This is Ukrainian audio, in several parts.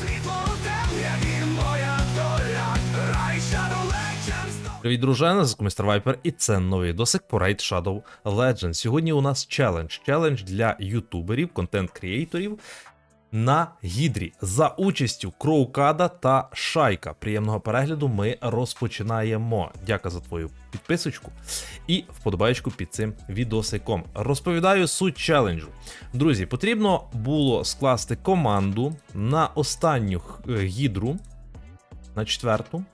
Світло темряві моя доля, рай Shadow Привіт, дружина, з Містер Вайпер, і це новий досик по Raid Shadow Legends. Сьогодні у нас челендж. Челендж для ютуберів, контент-кріейторів на гідрі за участю Кроукада та Шайка. Приємного перегляду ми розпочинаємо. Дякую за твою підписочку і вподобаєчку під цим відосиком. Розповідаю суть челенджу. Друзі, потрібно було скласти команду на останню гідру, на четверту.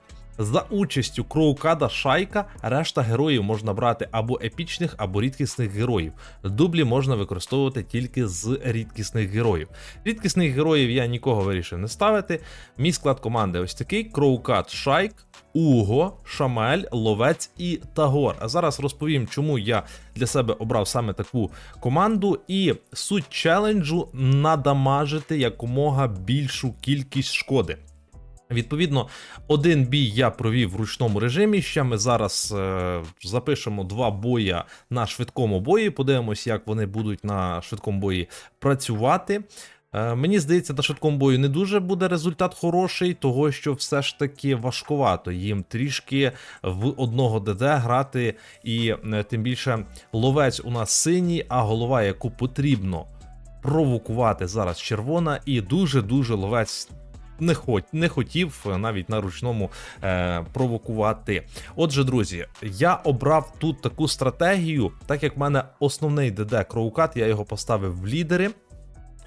За участю Кроукада Шайка, решта героїв можна брати або епічних, або рідкісних героїв. Дублі можна використовувати тільки з рідкісних героїв. Рідкісних героїв я нікого вирішив не ставити. Мій склад команди ось такий: Кроукад Шайк, Уго, Шамель, Ловець і Тагор. А зараз розповім, чому я для себе обрав саме таку команду. І суть челенджу надамажити якомога більшу кількість шкоди. Відповідно, один бій я провів в ручному режимі. Ще ми зараз е, запишемо два боя на швидкому бої. Подивимось, як вони будуть на швидкому бої працювати. Е, мені здається, на швидкому бою не дуже буде результат хороший, того що все ж таки важкувато їм трішки в одного ДД грати, і е, тим більше ловець у нас синій, а голова, яку потрібно провокувати зараз червона, і дуже дуже ловець не, хот, не хотів е, навіть на ручному е, провокувати. Отже, друзі, я обрав тут таку стратегію, так як в мене основний ДД Кроукат, я його поставив в лідери.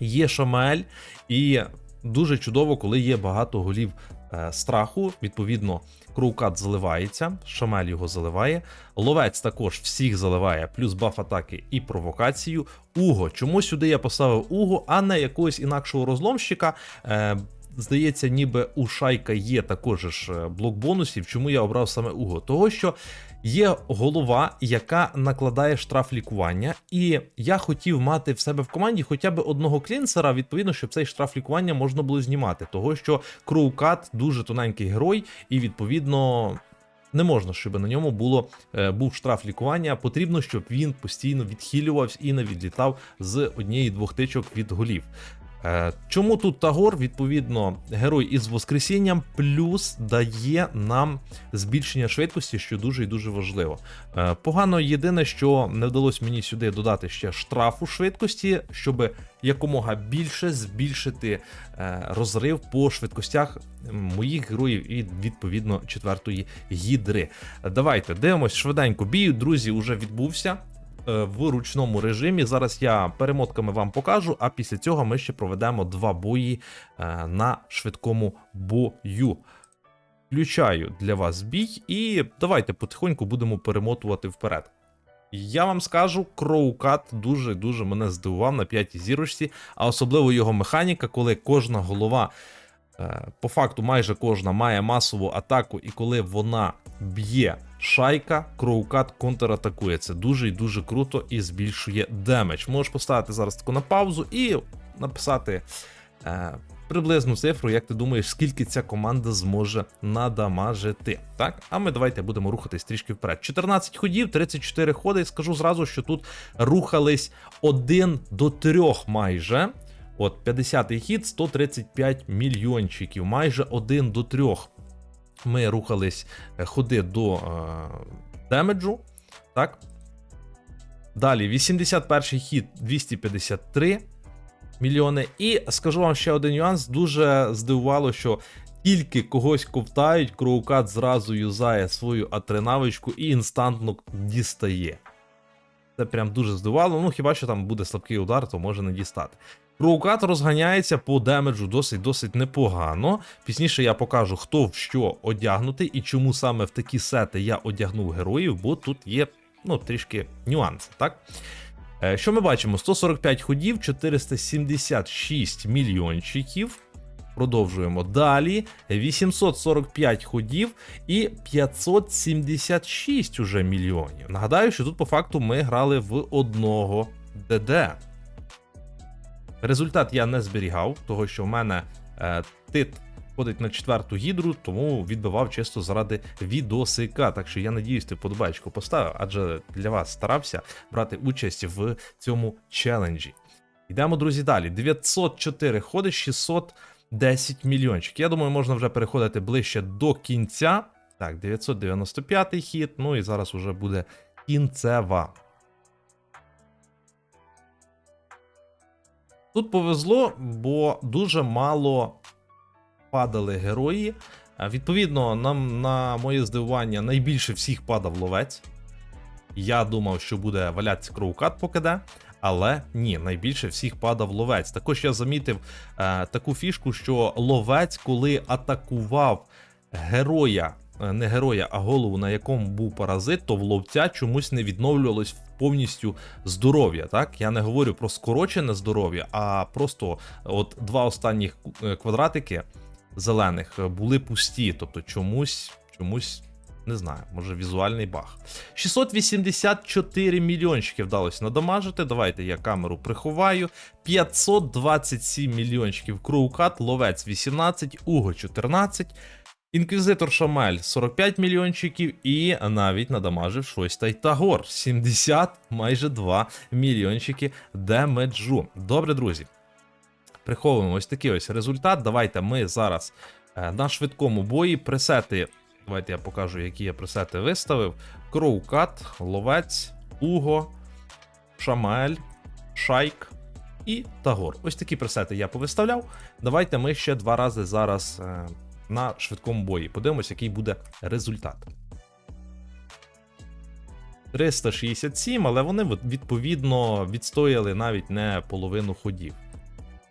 Є Шамель, і дуже чудово, коли є багато голів е, страху. Відповідно, Кроукат заливається, Шамель його заливає. Ловець також всіх заливає, плюс баф атаки і провокацію. Уго. Чому сюди я поставив Уго, а не якогось інакшого розломщика? Е, Здається, ніби у Шайка є також ж е, блок бонусів. Чому я обрав саме Уго? Того, що є голова, яка накладає штраф лікування, і я хотів мати в себе в команді хоча б одного клінсера, відповідно, щоб цей штраф лікування можна було знімати. Того, що Кроукат дуже тоненький герой, і відповідно. Не можна, щоб на ньому було е, був штраф лікування. Потрібно, щоб він постійно відхилювався і не відлітав з однієї-двох тичок від голів. Е, Чому тут Тагор? Відповідно, герой із Воскресінням, плюс дає нам збільшення швидкості, що дуже і дуже важливо. Е, Погано єдине, що не вдалося мені сюди додати ще штрафу швидкості, щоб якомога більше збільшити е, розрив по швидкостях моїх героїв і відповідно четвертої гідри. Давайте дивимось швиденько. Бій, друзі, уже відбувся в ручному режимі. Зараз я перемотками вам покажу, а після цього ми ще проведемо два бої е, на швидкому бою. Включаю для вас бій, і давайте потихоньку будемо перемотувати вперед. Я вам скажу, Кроукат дуже-дуже мене здивував на п'ятій зірочці, а особливо його механіка, коли кожна голова, е, по факту, майже кожна має масову атаку, і коли вона б'є шайка, Кроукат контратакує. Це дуже і дуже круто і збільшує демедж. Можеш поставити зараз таку на паузу і написати. Е, Приблизну цифру, як ти думаєш, скільки ця команда зможе надамажити. Так, а ми давайте будемо рухатись трішки вперед. 14 ходів, 34 ходи. І скажу зразу, що тут рухались 1 до 3 майже. От 50-й хід, 135 мільйончиків, майже 1 до 3. Ми рухались е, ходи до е, демеджу. Так. Далі, 81 хід 253 мільйони. І скажу вам ще один нюанс. Дуже здивувало, що тільки когось ковтають, Кроукат зразу юзає свою А3 і інстантно дістає. Це прям дуже здивувало. Ну, хіба що там буде слабкий удар, то може не дістати. Кроукат розганяється по демеджу досить-досить непогано. Пізніше я покажу, хто в що одягнутий і чому саме в такі сети я одягнув героїв, бо тут є ну, трішки нюанси, так? Е, Що ми бачимо? 145 ходів, 476 мільйончиків. Продовжуємо далі. 845 ходів і 576 уже мільйонів. Нагадаю, що тут по факту ми грали в одного ДД. Результат я не зберігав, того що в мене е, тит ходить на четверту гідру, тому відбивав чисто заради відосика. Так що я надіюсь, ти вподобайку поставив, адже для вас старався брати участь в цьому челенджі. Йдемо, друзі, далі. 904 ходи, 610 мільйончик. Я думаю, можна вже переходити ближче до кінця. Так, 995 хід, ну і зараз вже буде кінцева. Тут повезло, бо дуже мало падали герої. Е, Відповідно, нам на моє здивування найбільше всіх падав ловець. Я думав, що буде валятися кроукат по КД, але ні, найбільше всіх падав ловець. Також я замітив е, таку фішку, що ловець, коли атакував героя, е, не героя, а голову, на якому був паразит, то в ловця чомусь не відновлювалось повністю здоров'я. Так, я не говорю про скорочене здоров'я, а просто от два останніх е, квадратики зелених е, були пусті, тобто чомусь, чомусь. Не знаю, може візуальний баг. 684 мільйончики вдалося надамажити. Давайте я камеру приховаю. 527 мільйончиків Кроукат, Ловець 18, Уго 14, Інквізитор Шамель 45 мільйончиків і навіть надамажив щось Тайтагор 70, майже 2 мільйончики демеджу. Добре, друзі. Приховуємо ось такий ось результат. Давайте ми зараз е, на швидкому бої пресети. Давайте я покажу, які я пресети виставив. Кроукат, Ловець, Уго, Шамаель, Шайк і Тагор. Ось такі пресети я повиставляв. Давайте ми ще два рази зараз е, на швидкому бої. Подивимось, який буде результат. 367, але вони відповідно відстояли навіть не половину ходів.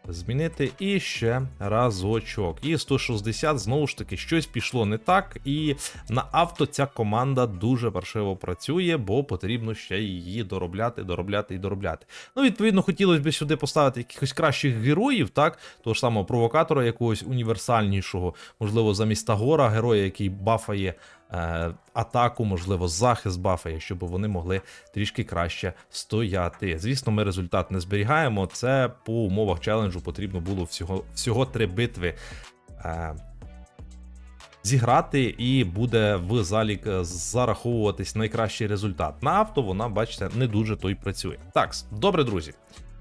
Змінити і ще разочок. І 160, знову ж таки, щось пішло не так. І на авто ця команда дуже паршиво працює, бо потрібно ще її доробляти, доробляти і доробляти. Ну, відповідно, хотілося б сюди поставити якихось кращих героїв, так? Того ж самого провокатора, якогось універсальнішого, можливо, замість Тагора, героя, який бафає. Е, Атаку, можливо, захист бафає, щоб вони могли трішки краще стояти. Звісно, ми результат не зберігаємо. Це по умовах челенджу потрібно було всього всього три битви е, зіграти, і буде в залік е, зараховуватись найкращий результат. На авто вона, бачите, не дуже той працює. Так, добре, друзі.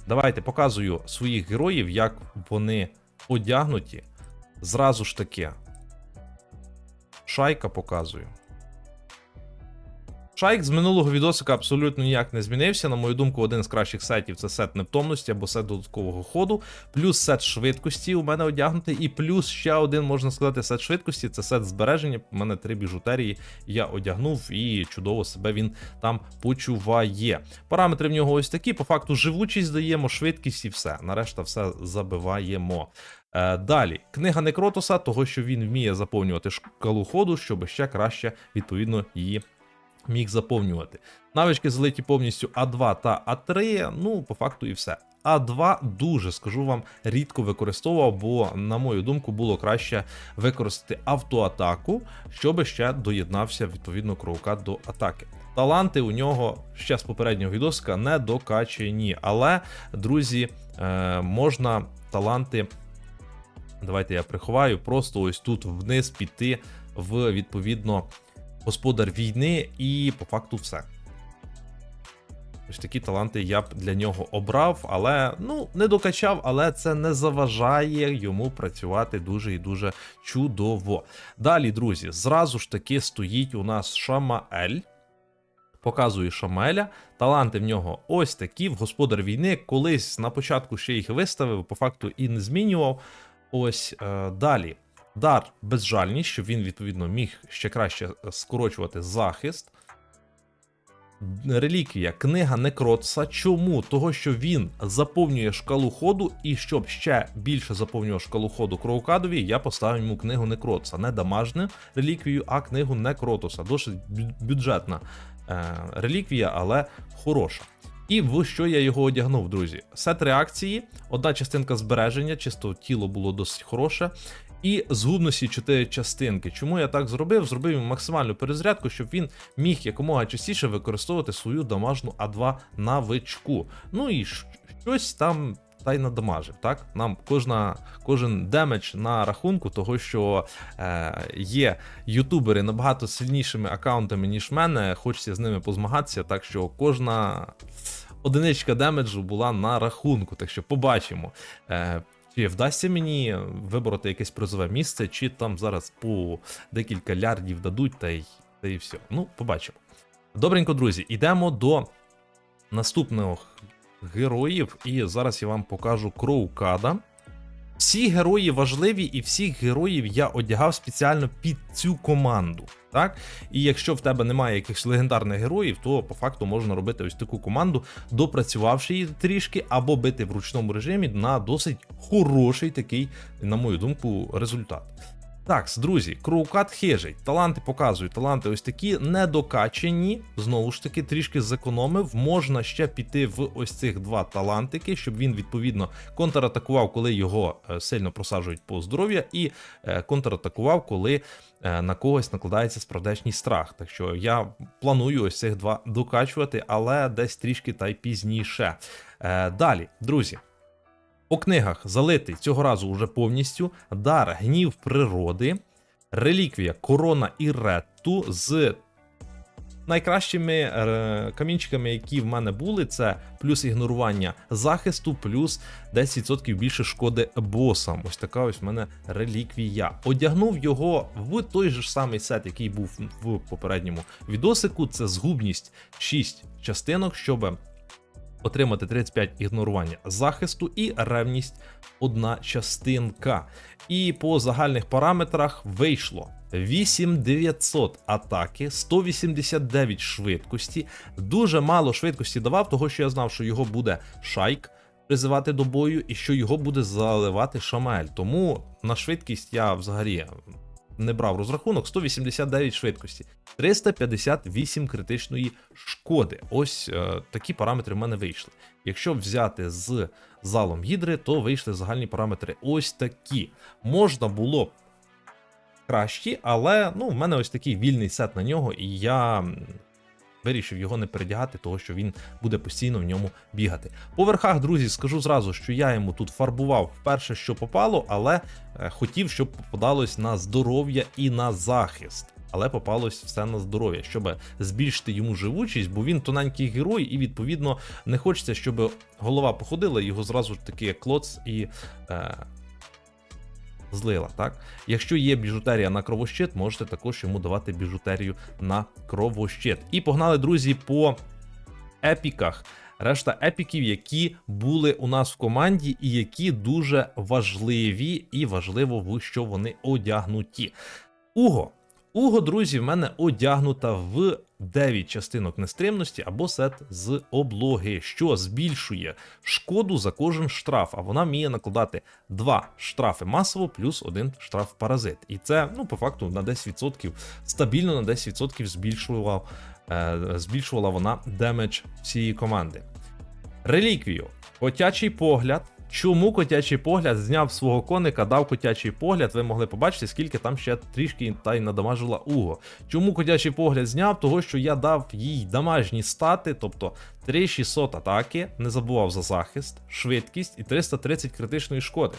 Давайте показую своїх героїв, як вони одягнуті. Зразу ж таки. Шайка показую. Шайк з минулого відосика абсолютно ніяк не змінився. На мою думку, один з кращих сетів це сет нептомності або сет додаткового ходу, плюс сет швидкості у мене одягнутий, і плюс ще один, можна сказати, сет швидкості це сет збереження. У мене три біжутерії я одягнув і чудово себе він там почуває. Параметри в нього ось такі. По факту живучість даємо, швидкість і все. Нарешта все забиваємо. Е, Далі, книга Некротоса, того що він вміє заповнювати шкалу ходу, щоб ще краще відповідно її міг заповнювати. Навички злиті повністю А2 та А3, ну, по факту і все. А2 дуже скажу вам рідко використовував, бо, на мою думку, було краще використати автоатаку, щоб ще доєднався відповідно кроукат до атаки. Таланти у нього ще з попереднього відосика не докачені, але, друзі, е, можна таланти. Давайте я приховаю, просто ось тут вниз піти в відповідно господар війни, і по факту все. Ось такі таланти я б для нього обрав, але ну не докачав, але це не заважає йому працювати дуже і дуже чудово. Далі, друзі, зразу ж таки стоїть у нас Шамаель. Показую Шамаеля. Таланти в нього ось такі. В господар війни колись на початку ще їх виставив, по факту і не змінював. Ось е, далі. Дар безжальність, щоб він відповідно міг ще краще скорочувати захист. Реліквія, книга Некротса. Чому? Того, що він заповнює шкалу ходу, і щоб ще більше заповнював шкалу ходу Кроукадові, я поставив йому книгу Некротса. Не дамажну реліквію, а книгу Некротоса. Досить бюджетна е, реліквія, але хороша. І в що я його одягнув, друзі? Сет реакції, одна частинка збереження, чисто тіло було досить хороше. І згубності 4 частинки. Чому я так зробив? Зробив йому максимальну перезарядку, щоб він міг якомога частіше використовувати свою дамажну А2 навичку. Ну і щось там та й надамажив. Так, нам кожна, кожен демедж на рахунку, того що е, є ютубери набагато сильнішими аккаунтами, ніж мене. Хочеться з ними позмагатися, так що кожна. Одиничка демеджу була на рахунку. Так що побачимо. Е, чи вдасться мені вибороти якесь призове місце, чи там зараз по декілька лярдів дадуть, та й, та й все. Ну, побачимо. Добренько, друзі, йдемо до наступних героїв, і зараз я вам покажу Кроукада. Всі герої важливі, і всіх героїв я одягав спеціально під цю команду. Так? І якщо в тебе немає якихось легендарних героїв, то по факту можна робити ось таку команду, допрацювавши її трішки, або бити в ручному режимі на досить хороший такий, на мою думку, результат. Так, друзі, Кроукат хижий. Таланти показую. Таланти ось такі недокачені. Знову ж таки, трішки зекономив. Можна ще піти в ось цих два талантики, щоб він відповідно контратакував, коли його е, сильно просаджують по здоров'я, і е, контратакував, коли е, на когось накладається справдешній страх. Так що я планую ось цих два докачувати, але десь трішки та й пізніше. Далі, друзі. По книгах залитий цього разу уже повністю дар гнів природи, реліквія корона Іретту з найкращими е, камінчиками, які в мене були, це плюс ігнорування захисту, плюс 10% більше шкоди босам. Ось така ось в мене реліквія. Одягнув його в той же ж самий сет, який був в попередньому відосику. Це згубність 6 частинок, щоб отримати 35 ігнорування захисту і ревність одна частинка. І по загальних параметрах вийшло 8900 атаки, 189 швидкості. Дуже мало швидкості давав, того що я знав, що його буде шайк призивати до бою, і що його буде заливати Шамель. Тому на швидкість я взагалі не брав розрахунок 189 швидкості, 358 критичної шкоди. Ось е, такі параметри в мене вийшли. Якщо взяти з залом гідри, то вийшли загальні параметри ось такі. Можна було б кращі, але ну, в мене ось такий вільний сет на нього, і я вирішив його не передягати, того що він буде постійно в ньому бігати. По верхах, друзі, скажу зразу, що я йому тут фарбував вперше, що попало, але е, хотів, щоб попадалось на здоров'я і на захист. Але попалось все на здоров'я, щоб збільшити йому живучість, бо він тоненький герой, і відповідно не хочеться, щоб голова походила, його зразу ж таки як клоц і е, злила. Так, якщо є біжутерія на кровощит, можете також йому давати біжутерію на кровощит. І погнали, друзі, по епіках. Решта епіків, які були у нас в команді, і які дуже важливі, і важливо, в що вони одягнуті. Уго. Уго, друзі, в мене одягнута в 9 частинок нестримності або сет з облоги, що збільшує шкоду за кожен штраф, а вона вміє накладати 2 штрафи масово плюс 1 штраф паразит. І це, ну, по факту, на 10% стабільно на 10% збільшувала, е, збільшувала вона демедж всієї команди. Реліквію. Котячий погляд. Чому котячий погляд зняв свого коника, дав котячий погляд? Ви могли побачити, скільки там ще трішки та й надамажила Уго. Чому котячий погляд зняв? Того, що я дав їй дамажні стати, тобто 3600 атаки, не забував за захист, швидкість і 330 критичної шкоди.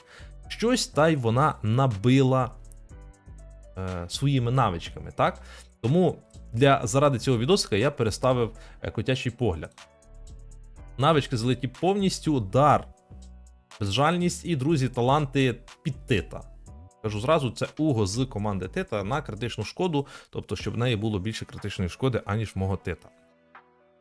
Щось та й вона набила е, своїми навичками, так? Тому для заради цього відосика я переставив е, котячий погляд. Навички залеті повністю, дар, безжальність і, друзі, таланти під Тита. Кажу зразу, це Уго з команди Тита на критичну шкоду, тобто, щоб в неї було більше критичної шкоди, аніж мого Тита.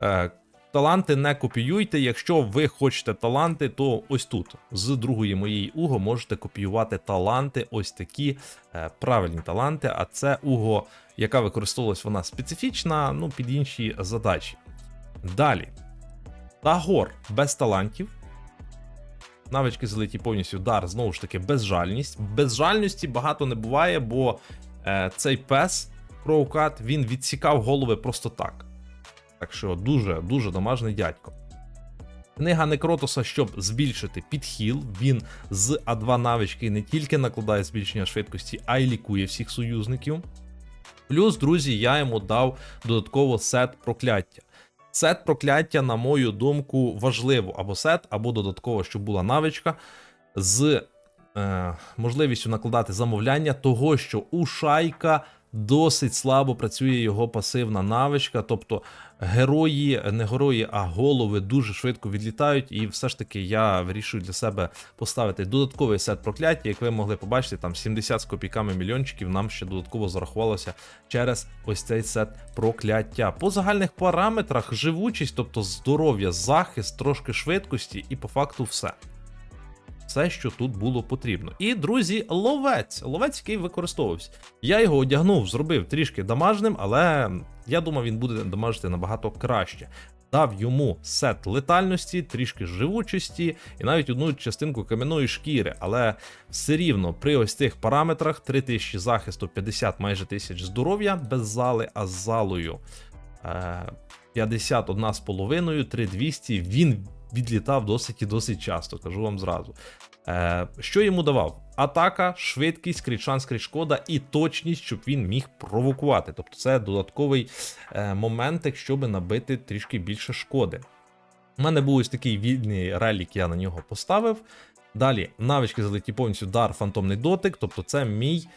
Е, таланти не копіюйте. Якщо ви хочете таланти, то ось тут, з другої моєї Уго, можете копіювати таланти, ось такі е, правильні таланти. А це Уго, яка використовувалась вона специфічна, ну, під інші задачі. Далі. Тагор без талантів. Навички залиті повністю дар, знову ж таки, безжальність. Безжальності багато не буває, бо е, цей пес Кроукат він відсікав голови просто так. Так що дуже дуже домажний дядько. Книга Некротоса, щоб збільшити підхіл, він з А2 навички не тільки накладає збільшення швидкості, а й лікує всіх союзників. Плюс, друзі, я йому дав додатково сет прокляття. Сет прокляття, на мою думку, важливо. Або сет, або додатково, щоб була навичка з е, можливістю накладати замовляння того, що у шайка досить слабо працює його пасивна навичка. Тобто герої, не герої, а голови дуже швидко відлітають. І все ж таки я вирішую для себе поставити додатковий сет прокляття. Як ви могли побачити, там 70 з копійками мільйончиків нам ще додатково зарахувалося через ось цей сет прокляття. По загальних параметрах живучість, тобто здоров'я, захист, трошки швидкості, і по факту все. Все, що тут було потрібно. І, друзі, ловець. Ловець, який використовувався. Я його одягнув, зробив трішки дамажним, але я думав, він буде дамажити набагато краще. Дав йому сет летальності, трішки живучості і навіть одну частинку кам'яної шкіри. Але все рівно при ось цих параметрах 3000 захисту, 50 майже тисяч здоров'я без зали, а з залою е, 51 з половиною, 3200. Він відлітав досить і досить часто, кажу вам зразу. Е, що йому давав? Атака, швидкість, крічан, шкода і точність, щоб він міг провокувати. Тобто це додатковий е, момент, щоб набити трішки більше шкоди. У мене був ось такий вільний релік, я на нього поставив. Далі навички залиті повністю дар, фантомний дотик, тобто це мій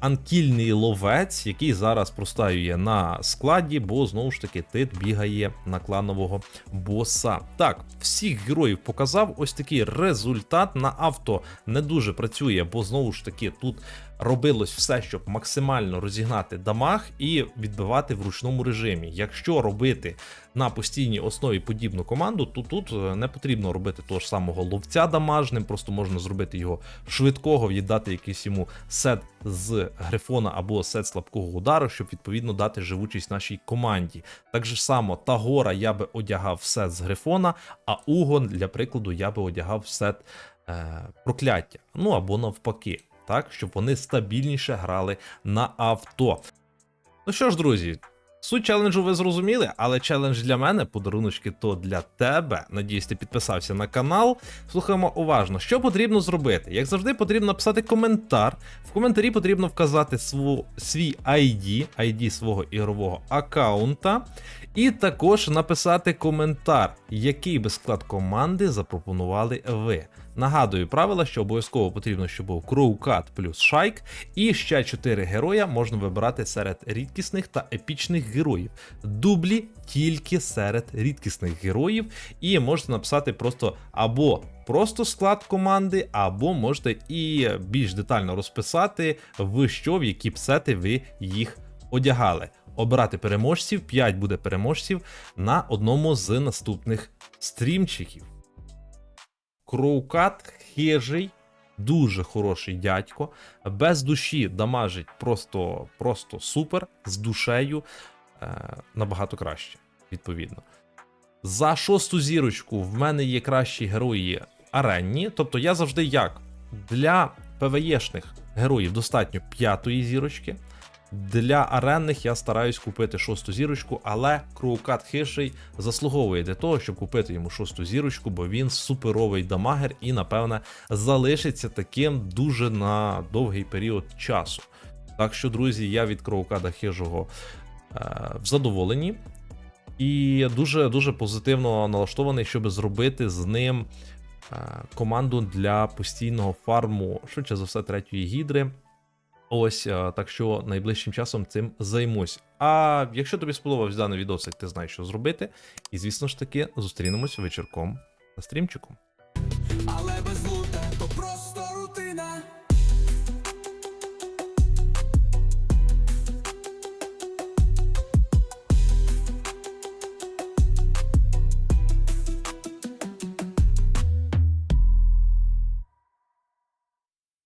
анкільний ловець, який зараз простаює на складі, бо знову ж таки тит бігає на кланового боса. Так, всіх героїв показав. Ось такий результат на авто не дуже працює, бо знову ж таки тут робилось все, щоб максимально розігнати дамаг і відбивати в ручному режимі. Якщо робити на постійній основі подібну команду, то тут е, не потрібно робити того ж самого ловця дамажним, просто можна зробити його швидкого, віддати якийсь йому сет з грифона або сет слабкого удару, щоб відповідно дати живучість нашій команді. Так же само Тагора я би одягав сет з грифона, а Угон, для прикладу, я би одягав сет е, прокляття. Ну або навпаки, так, щоб вони стабільніше грали на авто. Ну що ж, друзі, суть челенджу ви зрозуміли, але челендж для мене, подаруночки, то для тебе. Надіюсь, ти підписався на канал. Слухаємо уважно, що потрібно зробити. Як завжди, потрібно написати коментар. В коментарі потрібно вказати сву, свій ID, ID свого ігрового аккаунта. І також написати коментар, який би склад команди запропонували ви. Нагадую правила, що обов'язково потрібно, щоб був Кроукат плюс Шайк, і ще 4 героя можна вибирати серед рідкісних та епічних героїв. Дублі тільки серед рідкісних героїв, і можете написати просто або просто склад команди, або можете і більш детально розписати, в що в які псети ви їх одягали. Обирати переможців, 5 буде переможців на одному з наступних стрімчиків. Кроукат хижий, дуже хороший дядько, без душі дамажить просто, просто супер, з душею е, набагато краще, відповідно. За шосту зірочку в мене є кращі герої аренні. Тобто я завжди як для ПВЄшних героїв достатньо п'ятої зірочки. Для аренних я стараюсь купити шосту зірочку, але Кроукат хиший заслуговує для того, щоб купити йому шосту зірочку, бо він суперовий дамагер і, напевне, залишиться таким дуже на довгий період часу. Так що, друзі, я від Кроукада хижого е, в задоволенні і дуже дуже позитивно налаштований, щоб зробити з ним е, команду для постійного фарму, швидше за все, третьої гідри. Ось е, так що найближчим часом цим займусь. А якщо тобі сподобався даний відосик, ти знаєш, що зробити. І звісно ж таки зустрінемось вечірком на стрімчику.